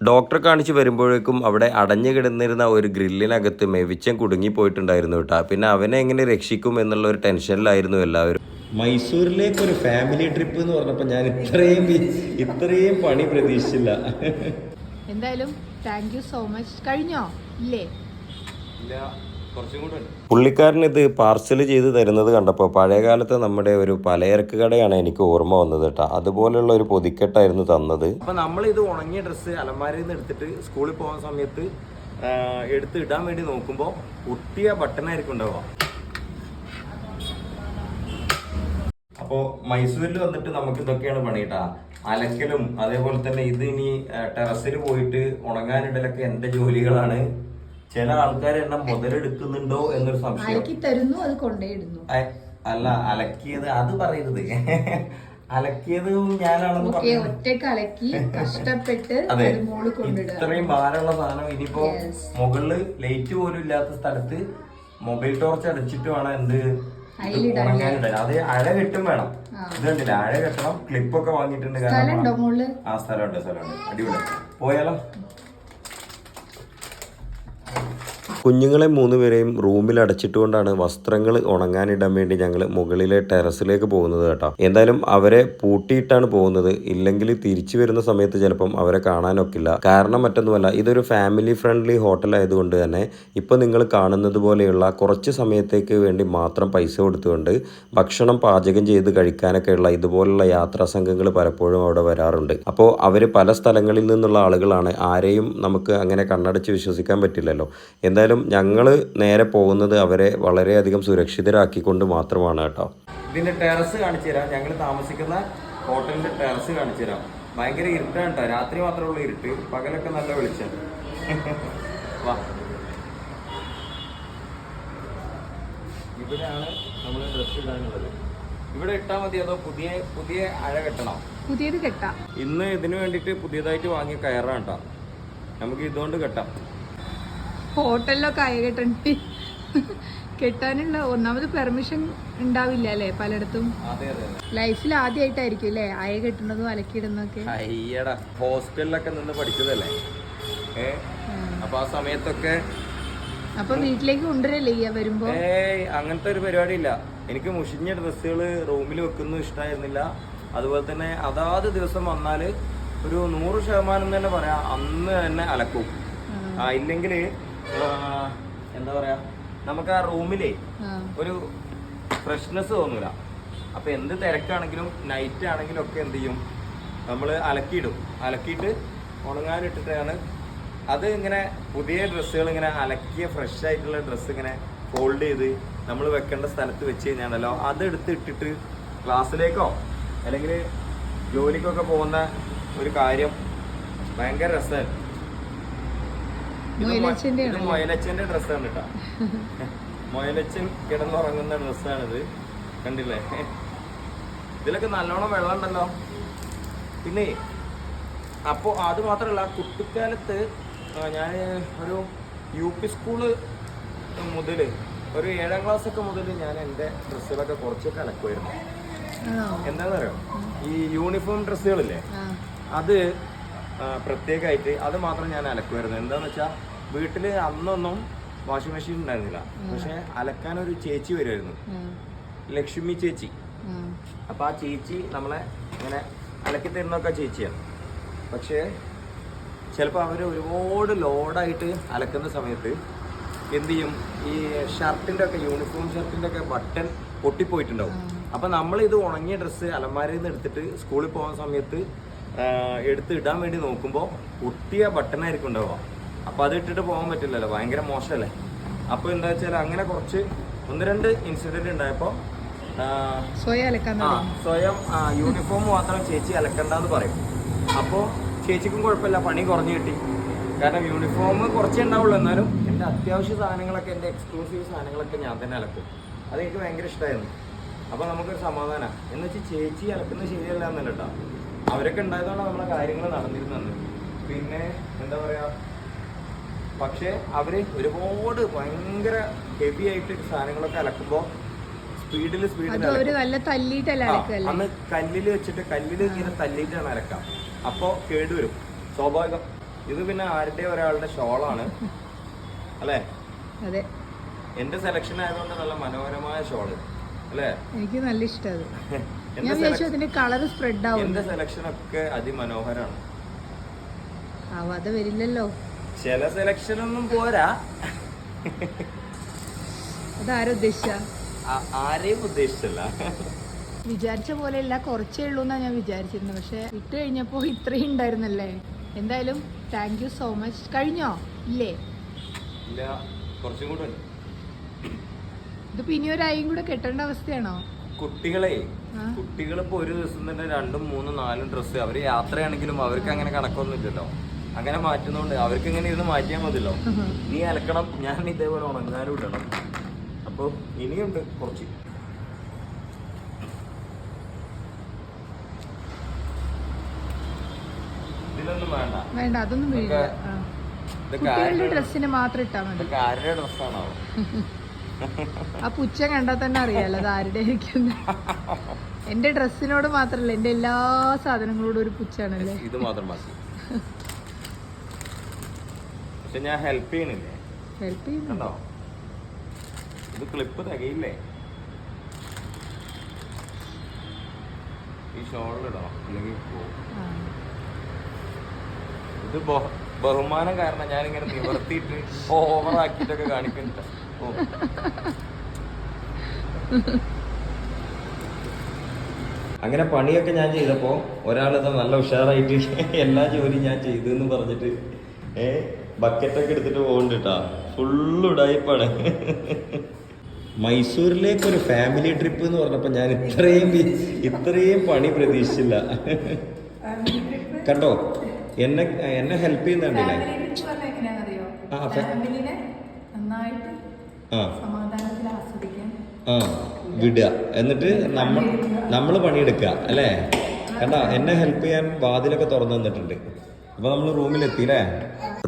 ഡോക്ടറെ കാണിച്ച് വരുമ്പോഴേക്കും അവിടെ അടഞ്ഞു കിടന്നിരുന്ന ഒരു ഗ്രില്ലിനകത്ത് മെവിച്ചൻ കുടുങ്ങിപ്പോയിട്ടുണ്ടായിരുന്നു കേട്ടോ. പിന്നെ അവനെ എങ്ങനെ രക്ഷിക്കും എന്നുള്ള ഒരു ടെൻഷനിലായിരുന്നു എല്ലാവരും. മൈസൂരിലേക്ക് ഒരു ഫാമിലി ട്രിപ്പ് എന്ന് പറഞ്ഞപ്പോൾ ഞാൻ ഇത്രയും ഇത്രയും പണി പ്രതീക്ഷിച്ചില്ല. എന്തായാലും താങ്ക് യു സോ മച്ച്. കഴിഞ്ഞോ? ഇല്ലേ? പുള്ളിക്കാരൻ ഇത് പാർസൽ ചെയ്ത് തരുന്നത് കണ്ടപ്പോൾ പഴയകാലത്ത് നമ്മുടെ ഒരു പലചരക്ക് കടയാണ് എനിക്ക് ഓർമ്മ വന്നത് കേട്ടോ. അതുപോലെയുള്ള ഒരു പൊതിക്കെട്ടായിരുന്നു തന്നത്. അപ്പൊ നമ്മൾ ഇത് ഉണങ്ങിയ ഡ്രസ്സ് അലമാരയിൽ നിന്ന് എടുത്തിട്ട് സ്കൂളിൽ പോകുന്ന സമയത്ത് എടുത്ത് ഇടാൻ വേണ്ടി നോക്കുമ്പോൾ ഒട്ടിയ ബട്ടണായിരിക്കും ഉണ്ടാവുക. അപ്പോൾ മൈസൂരിൽ വന്നിട്ട് നമുക്ക് ഇതൊക്കെയാണ് പണി കേട്ടാ. അലക്കലും അതേപോലെ തന്നെ ഇത് ഇനി ടെറസിൽ പോയിട്ട് ഉണങ്ങാനിടലൊക്കെ എന്റെ ജോലികളാണ്. ചില ആൾക്കാർ എന്നെ മുതലെടുക്കുന്നുണ്ടോ എന്നൊരു സംശയം. അലക്കി തരുന്നു അത് കൊണ്ടേയിടുന്നു. അല്ല അലക്കിയത് അത് പറയരുത്. അലക്കിയത് ഞാനാണെന്ന് ഒറ്റയ്ക്ക് അലക്കി കഷ്ടപ്പെട്ട് അതെ ഇത്രയും ഭാരമുള്ള സാധനം ഇനിയിപ്പോ. മുകളിൽ ലൈറ്റ് പോലും ഇല്ലാത്ത സ്ഥലത്ത് മൊബൈൽ ടോർച്ച് അടിച്ചിട്ട് വേണം എന്ത് ഉണങ്ങാനിടാൻ. അത് അഴ കെട്ടും വേണം. ഇത് കണ്ടില്ല? അഴ കെട്ടണം ക്ലിപ്പൊക്കെ വാങ്ങിയിട്ടുണ്ട്. കാരണം ആ സ്ഥലമുണ്ട് സ്ഥലമുണ്ട്. അടിപൊളി. പോയാലോ? കുഞ്ഞുങ്ങളെ മൂന്നുപേരെയും റൂമിൽ അടച്ചിട്ടുകൊണ്ടാണ് വസ്ത്രങ്ങൾ ഉണങ്ങാനിടാൻ വേണ്ടി ഞങ്ങൾ മുകളിലെ ടെറസിലേക്ക് പോകുന്നത് കേട്ടോ. എന്തായാലും അവരെ പൂട്ടിയിട്ടാണ് പോകുന്നത്. ഇല്ലെങ്കിൽ തിരിച്ചു വരുന്ന സമയത്ത് ചിലപ്പം അവരെ കാണാനൊക്കില്ല. കാരണം മറ്റൊന്നുമല്ല ഇതൊരു ഫാമിലി ഫ്രണ്ട്ലി ഹോട്ടൽ ആയതുകൊണ്ട് തന്നെ ഇപ്പോൾ നിങ്ങൾ കാണുന്നത് പോലെയുള്ള കുറച്ച് സമയത്തേക്ക് വേണ്ടി മാത്രം പൈസ കൊടുത്തുകൊണ്ട് ഭക്ഷണം പാചകം ചെയ്ത് കഴിക്കാനൊക്കെയുള്ള ഇതുപോലുള്ള യാത്രാ സംഘങ്ങൾ പലപ്പോഴും അവിടെ വരാറുണ്ട്. അപ്പോൾ അവർ പല സ്ഥലങ്ങളിൽ നിന്നുള്ള ആളുകളാണ്. ആരെയും നമുക്ക് അങ്ങനെ കണ്ണടച്ച് വിശ്വസിക്കാൻ പറ്റില്ലല്ലോ. എന്തായാലും ഞങ്ങൾ നേരെ പോകുന്നത് അവരെ വളരെയധികം സുരക്ഷിതരാക്കിക്കൊണ്ട് മാത്രമാണ് കേട്ടോ. ഇതിന്റെ ടെറസ് കാണിച്ചു തരാം. ഞങ്ങൾ താമസിക്കുന്ന ഹോട്ടലിന്റെ ടെറസ് കാണിച്ചു തരാം. ഭയങ്കര ഇരുട്ടാണ് കേട്ടോ. രാത്രി മാത്രമുള്ള ഉള്ളൂ ഇരുട്ട്. പകലൊക്കെ നല്ല വെളിച്ചം. വാ. ഇവിടെയാണ് നമ്മൾ ഡ്രസ് ഇടാനുള്ളത്. ഇവിടെ ഇട്ടാൽ മതി അതോ പുതിയ പുതിയ അഴ കെട്ടണം? പുതിയത് കെട്ടാം. ഇന്ന് ഇതിനു വേണ്ടിയിട്ട് പുതിയതായിട്ട് വാങ്ങി കയറാണ് കേട്ടോ. നമുക്ക് ഇതുകൊണ്ട് കെട്ടാം. ഹോട്ടലിലൊക്കെ ആയിട്ടുണ്ട് കെട്ടാനുള്ള ഒന്നാമത് പെർമിഷൻ ഉണ്ടാവില്ല അല്ലേ പലയിടത്തും? ലൈഫിൽ ആദ്യമായിട്ടായിരിക്കും അല്ലേ? അയ കെട്ടുന്നതും അലക്കിയിടുന്നതും ഒക്കെ അയ്യടാ ഹോസ്റ്റലിലൊക്കെ നിന്ന് പഠിച്ചതല്ലേ? അപ്പൊ ആ സമയത്തൊക്കെ അപ്പൊ വീട്ടിലേക്ക് കൊണ്ടുവരല്ലേ ഈ വരുമ്പോ? അങ്ങനത്തെ ഒരു പരിപാടി ഇല്ല എനിക്ക് മുഷിഞ്ഞ ഡ്രസ്സുകൾ റൂമിൽ വെക്കുന്നു ഇഷ്ടമായിരുന്നില്ല അതുപോലെ തന്നെ അതാത് ദിവസം വന്നാൽ ഒരു നൂറ് ശതമാനം തന്നെ പറയാം അന്ന് തന്നെ അലക്കും. ഇല്ലെങ്കിൽ എന്താ പറയാ നമുക്ക് ആ റൂമിലേ ഒരു ഫ്രഷ്നെസ് തോന്നൂല. അപ്പൊ എന്ത് തിരക്കാണെങ്കിലും നൈറ്റ് ആണെങ്കിലും ഒക്കെ എന്ത് ചെയ്യും? നമ്മൾ അലക്കിയിടും. അലക്കിയിട്ട് ഉണങ്ങാനിട്ടിട്ടാണ് അത് ഇങ്ങനെ പുതിയ ഡ്രസ്സുകൾ ഇങ്ങനെ അലക്കിയ ഫ്രഷ് ആയിട്ടുള്ള ഡ്രസ്സ് ഇങ്ങനെ ഫോൾഡ് ചെയ്ത് നമ്മൾ വെക്കേണ്ട സ്ഥലത്ത് വെച്ച് കഴിഞ്ഞാണല്ലോ അത് എടുത്ത് ഇട്ടിട്ട് ക്ലാസ്സിലേക്കോ അല്ലെങ്കിൽ ജോലിക്കൊക്കെ പോകുന്ന ഒരു കാര്യം ഭയങ്കര മൊയിലച്ചന്റെ ഇത് മൊയലച്ചന്റെ ഡ്രസ്സാണ് കേട്ടോ. മൊയലച്ചൻ കിടന്നുറങ്ങുന്ന ഡ്രസ്സാണിത്. കണ്ടില്ലേ? ഇതിലൊക്കെ നല്ലോണം വെള്ളം ഉണ്ടല്ലോ പിന്നെ അപ്പോൾ അത് മാത്രമല്ല കുട്ടിക്കാലത്ത് ഞാൻ ഒരു യു പി സ്കൂൾ മുതൽ ഒരു ഏഴാം ക്ലാസ് ഒക്കെ മുതൽ ഞാൻ എന്റെ ഡ്രസ്സുകളൊക്കെ കുറച്ച് അലക്കുമായിരുന്നു ആണോ? എന്താണെന്ന് അറിയോ ഈ യൂണിഫോം ഡ്രസ്സുകളില്ലേ? അത് പ്രത്യേകമായിട്ട് അത് മാത്രം ഞാൻ അലക്കുമായിരുന്നു. എന്താണെന്ന് വെച്ചാൽ വീട്ടിൽ അന്നൊന്നും വാഷിംഗ് മെഷീൻ ഉണ്ടായിരുന്നില്ല. പക്ഷെ അലക്കാൻ ഒരു ചേച്ചി വരുമായിരുന്നു ലക്ഷ്മി ചേച്ചി. അപ്പൊ ആ ചേച്ചി നമ്മളെ ഇങ്ങനെ അലക്കി തരുന്നൊക്കെ ചേച്ചിയാണ്. പക്ഷേ ചിലപ്പോൾ അവർ ഒരുപാട് ലോഡായിട്ട് അലക്കുന്ന സമയത്ത് എന്ത് ചെയ്യും? ഈ ഷർട്ടിന്റെ ഒക്കെ യൂണിഫോം ഷർട്ടിന്റെ ഒക്കെ ബട്ടൺ പൊട്ടിപ്പോയിട്ടുണ്ടാവും. അപ്പൊ നമ്മൾ ഇത് ഉണങ്ങിയ ഡ്രസ്സ് അലമാരയിൽ നിന്ന് എടുത്തിട്ട് സ്കൂളിൽ പോകുന്ന സമയത്ത് എടുത്ത് ഇടാൻ വേണ്ടി നോക്കുമ്പോൾ പൊട്ടിയ ബട്ടണായിരിക്കും ഉണ്ടാവുക. അപ്പൊ അത് ഇട്ടിട്ട് പോകാൻ പറ്റില്ലല്ലോ ഭയങ്കര മോശമല്ലേ? അപ്പോൾ എന്താ വെച്ചാൽ അങ്ങനെ കുറച്ച് ഒന്ന് രണ്ട് ഇൻസിഡന്റ് ഉണ്ടായപ്പോൾ സ്വയം യൂണിഫോം മാത്രം ചേച്ചി അലക്കണ്ടെന്ന് പറയും. അപ്പോൾ ചേച്ചിക്കും കുഴപ്പമില്ല പണി കുറഞ്ഞു കിട്ടി. കാരണം യൂണിഫോം കുറച്ചേ ഉണ്ടാവുള്ളൂ. എന്നാലും എന്റെ അത്യാവശ്യ സാധനങ്ങളൊക്കെ എന്റെ എക്സ്ക്ലൂസീവ് സാധനങ്ങളൊക്കെ ഞാൻ തന്നെ അലക്കും. അതെനിക്ക് ഭയങ്കര ഇഷ്ടമായിരുന്നു അപ്പോൾ നമുക്കൊരു സമാധാനമാണ് എന്ന് വെച്ചാൽ ചേച്ചി അലക്കുന്നത് ശരിയല്ല എന്നല്ല കേട്ടോ. അവരൊക്കെ ഉണ്ടായതുകൊണ്ട് നമ്മളെ കാര്യങ്ങൾ നടന്നിരുന്നത്. പിന്നെ എന്താ പറയുക പക്ഷേ അവർ ഒരുപാട് ഭയങ്കര ഹെവി ആയിട്ട് സാധനങ്ങളൊക്കെ അലക്കുമ്പോൾ സ്പീഡിൽ സ്പീഡിൽ അത് അന്ന് കല്ലിൽ വെച്ചിട്ട് കല്ലിൽ ഇങ്ങനെ തല്ലിയിട്ടാണ് അലക്കാം. അപ്പോൾ കേടുവരും സ്വാഭാവികം. ഇത് പിന്നെ ആരുടെ ഒരാളുടെ ഷോളാണ്. അല്ലേ? അതെ. എന്റെ സെലക്ഷൻ ആയതുകൊണ്ട് നല്ല മനോഹരമായ ഷോൾ. അല്ലേ? എനിക്ക് നല്ല ഇഷ്ടം അത്. കളർ സ്പ്രെഡ് ആവും എന്റെ സെലക്ഷൻ ഒക്കെ അതിമനോഹരാണ്. ആവാതെ വരില്ലല്ലോ. ചില സെലക്ഷൻ ഒന്നും പോരാ. അതാരും ഉദ്ദേശിച്ച? ആരെയും ഉദ്ദേശിച്ചല്ല. വിചാരിച്ച പോലെയല്ല കുറച്ചേ ഉള്ളൂ എന്നാണ് ഞാൻ വിചാരിച്ചിരുന്നത്. പക്ഷെ ഇട്ട് കഴിഞ്ഞപ്പോൾ ഇത്രയും ഉണ്ടായിരുന്നല്ലേ? എന്തായാലും താങ്ക് യു സോ മച്ച് കഴിഞ്ഞോ? ഇല്ലേ? ഇല്ല കുറച്ചും കൂടെ ഉണ്ട്. ഇതിപ്പോ ഇനി ഒരു അയും കൂടെ കെട്ടേണ്ട അവസ്ഥയാണോ? കുട്ടികളെ കുട്ടികളിപ്പോ ഒരു ദിവസം തന്നെ രണ്ടും മൂന്നും നാലും ഡ്രസ്സ് അവർ യാത്രയാണെങ്കിലും അവർക്ക് അങ്ങനെ കണക്കൊന്നും ഇല്ലല്ലോ അങ്ങനെ മാറ്റുന്നോണ്ട് അവർക്ക് ഇങ്ങനെ ഇരുന്ന് മാറ്റിയാൽ മതിയല്ലോ. നീ അലക്കണം ഞാൻ ഇതേപോലെ ഉണങ്ങാനും ഇടണം. അപ്പൊ ഇനിയുണ്ട് കുറച്ച്. ഇതിലൊന്നും വേണ്ട. വേണ്ട അതൊന്നും ഡ്രസ്സിന് മാത്രം ഇട്ടാ മതി. ആരുടെ ഡ്രസ്സാണോ ആ പുച്ഛ കണ്ടാൽ തന്നെ അറിയാലോ അത് ആരുടെ എന്റെ ഡ്രസ്സിനോട് മാത്രല്ല എന്റെ എല്ലാ സാധനങ്ങളോടും ഒരു പുച്ഛാണല്ലേ? ഇത് മാത്രം മതി. പക്ഷെ ഞാൻ ഹെൽപ്പ് ചെയ്യണില്ലേ ഹെൽപ്പ് ചെയ്യണോ കണ്ടോ? ഇത് ക്ലിപ്പ് തികയില്ലേ? ഈ ഷോളിലിടണം അല്ലെങ്കിൽ. ഇത് ബഹു- ബഹുമാനം കാരണം ഞാൻ ഇങ്ങനെ നിവർത്തിയിട്ട് ഓവറാക്കിയിട്ടൊക്കെ കാണിക്കുന്നുണ്ട്. ഓ. അങ്ങനെ പണിയൊക്കെ ഞാൻ ചെയ്തപ്പോ ഒരാളിത് നല്ല ഉഷാറായിട്ട് എല്ലാ ജോലിയും ഞാൻ ചെയ്തു എന്ന് പറഞ്ഞിട്ട് ഏ ബക്കറ്റൊക്കെ എടുത്തിട്ട് പോകുന്നുണ്ട് കേട്ടാ ഫുള്ള് ഉടായിപ്പാണ് മൈസൂരിലേക്ക് ഒരു ഫാമിലി ട്രിപ്പ് എന്ന് പറഞ്ഞപ്പോ ഞാൻ ഇത്രയും ഇത്രയും പണി പ്രതീക്ഷിച്ചില്ല. കണ്ടോ? എന്നെ എന്നെ ഹെൽപ്പ് ചെയ്യുന്നുണ്ടല്ലേ? ആ, ആ. വിടുക. എന്നിട്ട് നമ്മൾ നമ്മൾ പണിയെടുക്കുക അല്ലേ? കണ്ട? എന്നെ ഹെൽപ്പ് ചെയ്യാൻ വാതിലൊക്കെ തുറന്നു തന്നിട്ടുണ്ട് അപ്പൊ നമ്മൾ റൂമിലെത്തി അല്ലേ?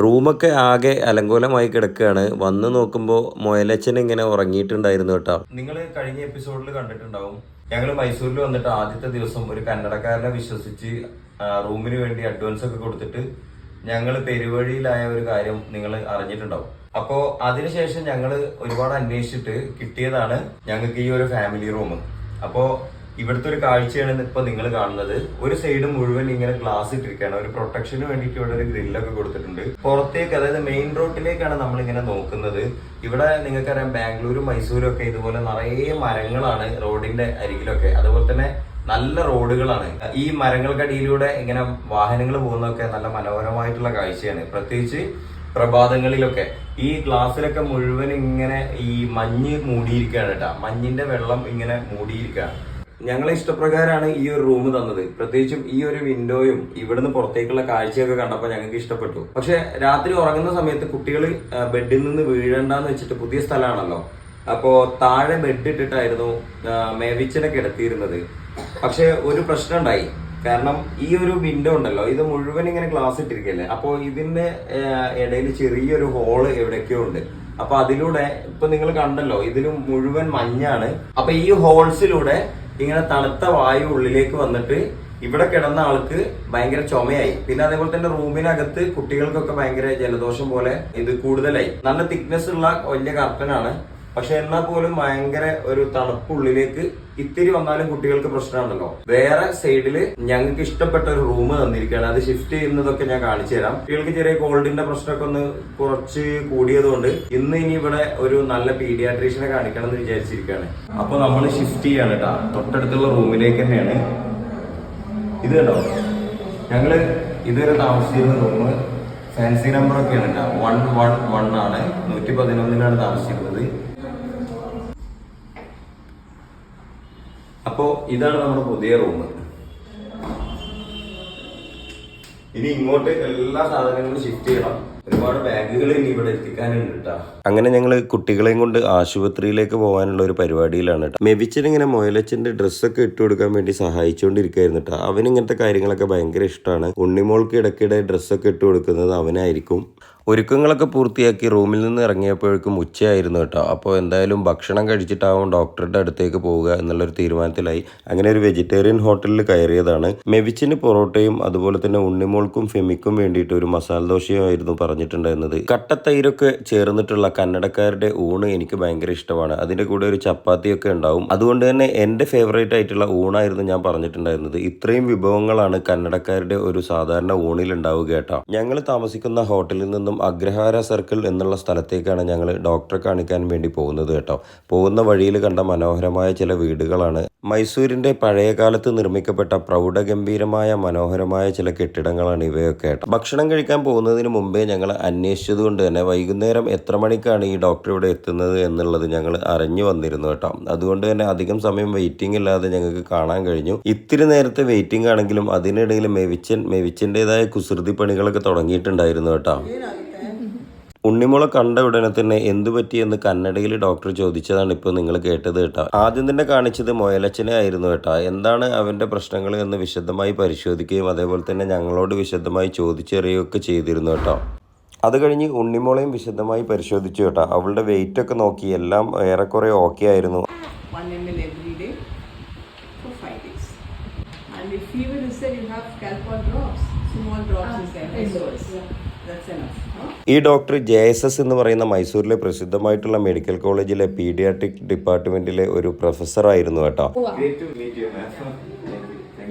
റൂമൊക്കെ ആകെ അലങ്കോലമായി കിടക്കുകയാണ്. വന്ന് നോക്കുമ്പോൾ മൊയലച്ചൻ ഇങ്ങനെ ഉറങ്ങിയിട്ടുണ്ടായിരുന്നു കേട്ടോ. നിങ്ങൾ കഴിഞ്ഞ എപ്പിസോഡിൽ കണ്ടിട്ടുണ്ടാവും. ഞങ്ങൾ മൈസൂരിൽ വന്നിട്ട് ആദ്യത്തെ ദിവസം ഒരു കന്നഡക്കാരനെ വിശ്വസിച്ച് റൂമിന് വേണ്ടി അഡ്വാൻസ് ഒക്കെ കൊടുത്തിട്ട് ഞങ്ങൾ പെരുവഴിയിലായ ഒരു കാര്യം നിങ്ങൾ അറിഞ്ഞിട്ടുണ്ടാവും. അപ്പോ അതിനുശേഷം ഞങ്ങൾ ഒരുപാട് അന്വേഷിച്ചിട്ട് കിട്ടിയതാണ് ഞങ്ങൾക്ക് ഈ ഒരു ഫാമിലി റൂം അപ്പോ ഇവിടുത്തെ ഒരു കാഴ്ചയാണ് ഇപ്പൊ നിങ്ങൾ കാണുന്നത്. ഒരു സൈഡ് മുഴുവൻ ഇങ്ങനെ ഗ്ലാസ് ഇട്ടിരിക്കുകയാണ്. ഒരു പ്രൊട്ടക്ഷന് വേണ്ടിയിട്ട് ഇവിടെ ഒരു ഗ്രില്ലൊക്കെ കൊടുത്തിട്ടുണ്ട്. പുറത്തേക്ക് അതായത് മെയിൻ റോഡിലേക്കാണ് നമ്മൾ ഇങ്ങനെ നോക്കുന്നത്. ഇവിടെ നിങ്ങൾക്കറിയാം ബാംഗ്ലൂരും മൈസൂരും ഒക്കെ ഇതുപോലെ നിറയെ മരങ്ങളാണ് റോഡിന്റെ അരികിലൊക്കെ. അതുപോലെ തന്നെ നല്ല റോഡുകളാണ്. ഈ മരങ്ങൾക്കടിയിലൂടെ ഇങ്ങനെ വാഹനങ്ങൾ പോകുന്നതൊക്കെ നല്ല മനോഹരമായിട്ടുള്ള കാഴ്ചയാണ്. പ്രത്യേകിച്ച് പ്രഭാതങ്ങളിലൊക്കെ. ഈ ഗ്ലാസ്സിലൊക്കെ മുഴുവൻ ഇങ്ങനെ ഈ മഞ്ഞ് മൂടിയിരിക്കുകയാണ് കേട്ടോ. മഞ്ഞിന്റെ വെള്ളം ഇങ്ങനെ മൂടിയിരിക്കുകയാണ്. ഞങ്ങളെ ഇഷ്ടപ്രകാരമാണ് ഈ ഒരു റൂം തന്നത്. പ്രത്യേകിച്ചും ഈ ഒരു വിൻഡോയും ഇവിടുന്ന് പുറത്തേക്കുള്ള കാഴ്ചയൊക്കെ കണ്ടപ്പോൾ ഞങ്ങൾക്ക് ഇഷ്ടപ്പെട്ടു. പക്ഷെ രാത്രി ഉറങ്ങുന്ന സമയത്ത് കുട്ടികൾ ബെഡിൽ നിന്ന് വീഴണ്ടെന്ന് വെച്ചിട്ട് പുതിയ സ്ഥലമാണല്ലോ. അപ്പോൾ താഴെ ബെഡ് ഇട്ടിട്ടായിരുന്നു മേവിച്ചനെ കിടത്തിയിരുന്നത്. പക്ഷെ ഒരു പ്രശ്നം ഉണ്ടായി കാരണം ഈ ഒരു വിൻഡോ ഉണ്ടല്ലോ ഇത് മുഴുവൻ ഇങ്ങനെ ഗ്ലാസ് ഇട്ടിരിക്കല്ലേ അപ്പോൾ ഇതിന്റെ ഇടയിൽ ചെറിയൊരു ഹോൾ എവിടെയൊക്കെയോ ഉണ്ട്. അപ്പൊ അതിലൂടെ ഇപ്പൊ നിങ്ങൾ കണ്ടല്ലോ ഇതിലും മുഴുവൻ മഞ്ഞാണ്. അപ്പൊ ഈ ഹോൾസിലൂടെ ഇങ്ങനെ തണുത്ത വായു ഉള്ളിലേക്ക് വന്നിട്ട് ഇവിടെ കിടന്ന ആൾക്ക് ഭയങ്കര ചുമയായി. പിന്നെ അതേപോലെ തന്നെ റൂമിനകത്ത് കുട്ടികൾക്കൊക്കെ ഭയങ്കര ജലദോഷം പോലെ ഇത് കൂടുതലായി. നല്ല തിക്നെസ് ഉള്ള വലിയ കർട്ടനാണ്. പക്ഷെ എന്നാൽ പോലും ഭയങ്കര ഒരു തണുപ്പ് ഉള്ളിലേക്ക് ഇത്തിരി വന്നാലും കുട്ടികൾക്ക് പ്രശ്നമാണല്ലോ. വേറെ സൈഡിൽ ഞങ്ങൾക്ക് ഇഷ്ടപ്പെട്ട ഒരു റൂം തന്നിരിക്കുകയാണ്. അത് ഷിഫ്റ്റ് ചെയ്യുന്നതൊക്കെ ഞാൻ കാണിച്ചു തരാം. കുട്ടികൾക്ക് ചെറിയ കോൾഡിന്റെ പ്രശ്നമൊക്കെ ഒന്ന് കുറച്ച് കൂടിയതുകൊണ്ട് ഇന്ന് ഇനി ഇവിടെ ഒരു നല്ല പീഡിയാട്രീഷനെ കാണിക്കണം എന്ന് വിചാരിച്ചിരിക്കുകയാണ്. അപ്പൊ നമ്മൾ ഷിഫ്റ്റ് ചെയ്യാണ് കേട്ടോ തൊട്ടടുത്തുള്ള റൂമിലേക്ക് തന്നെയാണ്. ഇത് കേട്ടോ ഞങ്ങൾ ഇതുവരെ താമസിച്ചിരുന്ന റൂം ഫാൻസി നമ്പർ ഒക്കെയാണ് കേട്ടോ വൺ വൺ വൺ ആണ്. നൂറ്റി പതിനൊന്നിലാണ് താമസിച്ചിരുന്നത് അപ്പോ ഇതാണ് നമ്മുടെ പുതിയ റൂം. ഇനി ഇങ്ങോട്ട് എല്ലാ സാധനങ്ങളും ഷിഫ്റ്റ് ചെയ്യണം. ഒരുപാട് ബാഗുകൾ ഇനി ഇവിടെ എത്തിക്കാനുണ്ട് കേട്ടോ അങ്ങനെ ഞങ്ങൾ കുട്ടികളെയും കൊണ്ട് ആശുപത്രിയിലേക്ക് പോകാനുള്ള ഒരു പരിപാടിയിലാണ് കേട്ടോ മെവിച്ചൻ ഇങ്ങനെ മൊയലച്ചന്റെ ഡ്രസ്സൊക്കെ ഇട്ടു കൊടുക്കാൻ വേണ്ടി സഹായിച്ചുകൊണ്ടിരിക്കുകയായിരുന്നു കേട്ടോ അവന് ഇങ്ങനത്തെ കാര്യങ്ങളൊക്കെ ഭയങ്കര ഇഷ്ടമാണ് ഉണ്ണിമോൾക്ക് ഇടയ്ക്കിടെ ഡ്രസ്സൊക്കെ ഇട്ടു കൊടുക്കുന്നത് അവനായിരിക്കും. ഒരുക്കങ്ങളൊക്കെ പൂർത്തിയാക്കി റൂമിൽ നിന്ന് ഇറങ്ങിയപ്പോഴേക്കും ഉച്ചയായിരുന്നു കേട്ടോ. അപ്പോൾ എന്തായാലും ഭക്ഷണം കഴിച്ചിട്ടാവും ഡോക്ടറുടെ അടുത്തേക്ക് പോവുക എന്നുള്ളൊരു തീരുമാനത്തിലായി. അങ്ങനെ ഒരു വെജിറ്റേറിയൻ ഹോട്ടലിൽ കയറിയതാണ്. മെവിച്ചിന് പൊറോട്ടയും അതുപോലെ തന്നെ ഉണ്ണിമോൾക്കും ഫെമിക്കും വേണ്ടിയിട്ട് ഒരു മസാല ദോശയുമായിരുന്നു പറഞ്ഞിട്ടുണ്ടായിരുന്നത്. കട്ടത്തൈരൊക്കെ ചേർന്നിട്ടുള്ള കന്നഡക്കാരുടെ ഊണ് എനിക്ക് ഭയങ്കര ഇഷ്ടമാണ്. അതിന്റെ കൂടെ ഒരു ചപ്പാത്തിയൊക്കെ ഉണ്ടാവും. അതുകൊണ്ട് തന്നെ എന്റെ ഫേവറേറ്റ് ആയിട്ടുള്ള ഊണായിരുന്നു ഞാൻ പറഞ്ഞിട്ടുണ്ടായിരുന്നത്. ഇത്രയും വിഭവങ്ങളാണ് കന്നഡക്കാരുടെ ഒരു സാധാരണ ഊണിൽ ഉണ്ടാവുക കേട്ടോ. ഞങ്ങൾ താമസിക്കുന്ന ഹോട്ടലിൽ നിന്നും അഗ്രഹാര സർക്കിൾ എന്നുള്ള സ്ഥലത്തേക്കാണ് ഞങ്ങൾ ഡോക്ടറെ കാണിക്കാൻ വേണ്ടി പോകുന്നത് കേട്ടോ. പോകുന്ന വഴിയിൽ കണ്ട മനോഹരമായ ചില വീടുകളാണ് മൈസൂരിന്റെ പഴയ കാലത്ത് നിർമ്മിക്കപ്പെട്ട പ്രൗഢഗംഭീരമായ മനോഹരമായ ചില കെട്ടിടങ്ങളാണ് ഇവയൊക്കെ ഭക്ഷണം കഴിക്കാൻ പോകുന്നതിന് മുമ്പേ ഞങ്ങൾ അന്വേഷിച്ചതുകൊണ്ട് തന്നെ വൈകുന്നേരം എത്ര മണിക്കാണ് ഈ ഡോക്ടർ ഇവിടെ എത്തുന്നത് എന്നുള്ളത് ഞങ്ങൾ അറിഞ്ഞു വന്നിരുന്നു കേട്ടോ. അതുകൊണ്ട് തന്നെ അധികം സമയം വെയിറ്റിംഗ് ഇല്ലാതെ ഞങ്ങൾക്ക് കാണാൻ കഴിഞ്ഞു. ഇത്തിരി നേരത്തെ വെയിറ്റിംഗ് ആണെങ്കിലും അതിനിടയിൽ മെവിച്ചൻ മെവിച്ചന്റെതായ കുസൃതി പണികളൊക്കെ തുടങ്ങിയിട്ടുണ്ടായിരുന്നു കേട്ടോ. ഉണ്ണിമുള കണ്ട ഉടനെ തന്നെ എന്തു പറ്റിയെന്ന് കന്നഡയിൽ ഡോക്ടർ ചോദിച്ചതാണ് ഇപ്പോൾ നിങ്ങൾ കേട്ടത് കേട്ടോ. ആദ്യം തന്നെ കാണിച്ചത് മൊയലച്ചനെ ആയിരുന്നു കേട്ടോ. എന്താണ് അവന്റെ പ്രശ്നങ്ങൾ എന്ന് വിശദമായി പരിശോധിക്കുകയും അതേപോലെ തന്നെ ഞങ്ങളോട് വിശദമായി ചോദിച്ചറിയുകയൊക്കെ ചെയ്തിരുന്നു കേട്ടോ. അത് കഴിഞ്ഞ് ഉണ്ണിമോളെയും വിശദമായി പരിശോധിച്ചു കേട്ടോ. അവളുടെ വെയിറ്റൊക്കെ നോക്കി എല്ലാം ഏറെക്കുറെ ഓക്കെ ആയിരുന്നു. ഈ ഡോക്ടർ ജെ എസ് എസ് എന്ന് പറയുന്ന മൈസൂരിലെ പ്രസിദ്ധമായിട്ടുള്ള മെഡിക്കൽ കോളേജിലെ പീഡിയാട്രിക് ഡിപ്പാർട്ട്മെന്റിലെ ഒരു പ്രൊഫസർ ആയിരുന്നു കേട്ടോ thank you thank you thank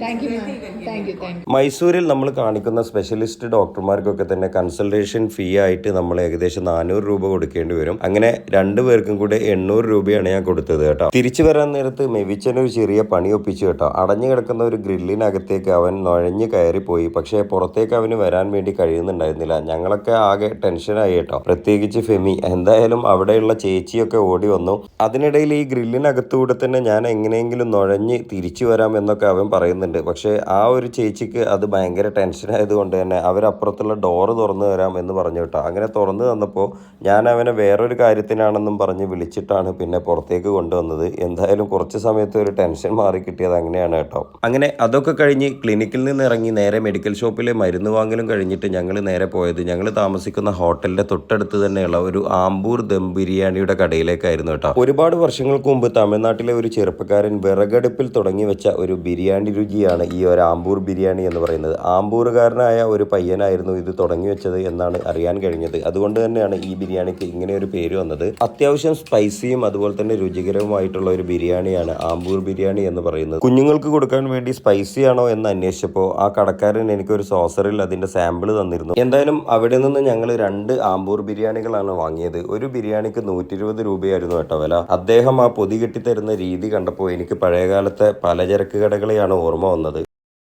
മൈസൂരിൽ നമ്മൾ കാണിക്കുന്ന സ്പെഷ്യലിസ്റ്റ് ഡോക്ടർമാർക്കൊക്കെ തന്നെ കൺസൾട്ടേഷൻ ഫീ ആയിട്ട് നമ്മൾ ഏകദേശം നാനൂറ് രൂപ കൊടുക്കേണ്ടി വരും. അങ്ങനെ രണ്ടു പേർക്കും കൂടെ എണ്ണൂറ് രൂപയാണ് ഞാൻ കൊടുത്തത് കേട്ടോ. തിരിച്ചു വരാൻ നേരത്ത് മെവിച്ചനൊരു ചെറിയ പണി ഒപ്പിച്ചു കേട്ടോ. അടഞ്ഞു കിടക്കുന്ന ഒരു ഗ്രില്ലിനകത്തേക്ക് അവൻ നുഴഞ്ഞു കയറിപ്പോയി. പക്ഷേ പുറത്തേക്ക് അവന് വരാൻ വേണ്ടി കഴിയുന്നുണ്ടായിരുന്നില്ല. ഞങ്ങളൊക്കെ ആകെ ടെൻഷനായി കേട്ടോ. പ്രത്യേകിച്ച് ഫെമി. എന്തായാലും അവിടെയുള്ള ചേച്ചിയൊക്കെ ഓടി വന്നു. അതിനിടയിൽ ഈ ഗ്രില്ലിനകത്തൂടെ തന്നെ ഞാൻ എങ്ങനെയെങ്കിലും നുഴഞ്ഞ് തിരിച്ചു വരാം എന്നൊക്കെ അവൻ പറയുന്നുണ്ട്. പക്ഷേ ആ ഒരു ചേച്ചിക്ക് അത് ഭയങ്കര ടെൻഷൻ ആയതുകൊണ്ട് തന്നെ അവരപ്പുറത്തുള്ള ഡോറ് തുറന്നു തരാം എന്ന് പറഞ്ഞു കേട്ടോ. അങ്ങനെ തുറന്നു തന്നപ്പോൾ ഞാൻ അവനെ വേറൊരു കാര്യത്തിനാണെന്നും പറഞ്ഞ് വിളിച്ചിട്ടാണ് പിന്നെ പുറത്തേക്ക് കൊണ്ടുവന്നത്. എന്തായാലും കുറച്ച് സമയത്ത് ഒരു ടെൻഷൻ മാറി കിട്ടിയത് അങ്ങനെയാണ് കേട്ടോ. അങ്ങനെ അതൊക്കെ കഴിഞ്ഞ് ക്ലിനിക്കിൽ നിന്ന് ഇറങ്ങി നേരെ മെഡിക്കൽ ഷോപ്പിലെ മരുന്ന് വാങ്ങലും കഴിഞ്ഞിട്ട് ഞങ്ങൾ നേരെ പോയത് ഞങ്ങൾ താമസിക്കുന്ന ഹോട്ടലിന്റെ തൊട്ടടുത്ത് തന്നെയുള്ള ഒരു ആമ്പൂർ ദം ബിരിയാണിയുടെ കടയിലേക്കായിരുന്നു കേട്ടോ. ഒരുപാട് വർഷങ്ങൾക്ക് മുമ്പ് തമിഴ്നാട്ടിലെ ഒരു ചെറുപ്പക്കാരൻ വിറകടുപ്പിൽ തുടങ്ങി വെച്ച ഒരു ബിരിയാണി രുചിയാണ് ഈ ഒരു ആമ്പൂർ ബിരിയാണി എന്ന് പറയുന്നത്. ആമ്പൂറുകാരനായ ഒരു പയ്യനായിരുന്നു ഇത് തുടങ്ങി വെച്ചത് എന്നാണ് അറിയാൻ കഴിഞ്ഞത്. അതുകൊണ്ട് തന്നെയാണ് ഈ ബിരിയാണിക്ക് ഇങ്ങനെ ഒരു പേര് വന്നത്. അത്യാവശ്യം സ്പൈസിയും അതുപോലെ തന്നെ രുചികരവുമായിട്ടുള്ള ഒരു ബിരിയാണിയാണ് ആമ്പൂർ ബിരിയാണി എന്ന് പറയുന്നത്. കുഞ്ഞുങ്ങൾക്ക് കൊടുക്കാൻ വേണ്ടി സ്പൈസി ആണോ എന്ന് അന്വേഷിച്ചപ്പോൾ ആ കടക്കാരൻ എനിക്ക് ഒരു സോസറിൽ അതിന്റെ സാമ്പിൾ തന്നിരുന്നു. എന്തായാലും അവിടെ നിന്ന് ഞങ്ങൾ രണ്ട് ആമ്പൂർ ബിരിയാണികളാണ് വാങ്ങിയത്. ഒരു ബിരിയാണിക്ക് നൂറ്റി ഇരുപത് രൂപയായിരുന്നു കേട്ടോ വില. അദ്ദേഹം ആ പൊതി കെട്ടി തരുന്ന രീതി കണ്ടപ്പോൾ എനിക്ക് പഴയകാലത്തെ പലചരക്ക് കടകളെയാണ് ഓർമ്മ വന്നത്.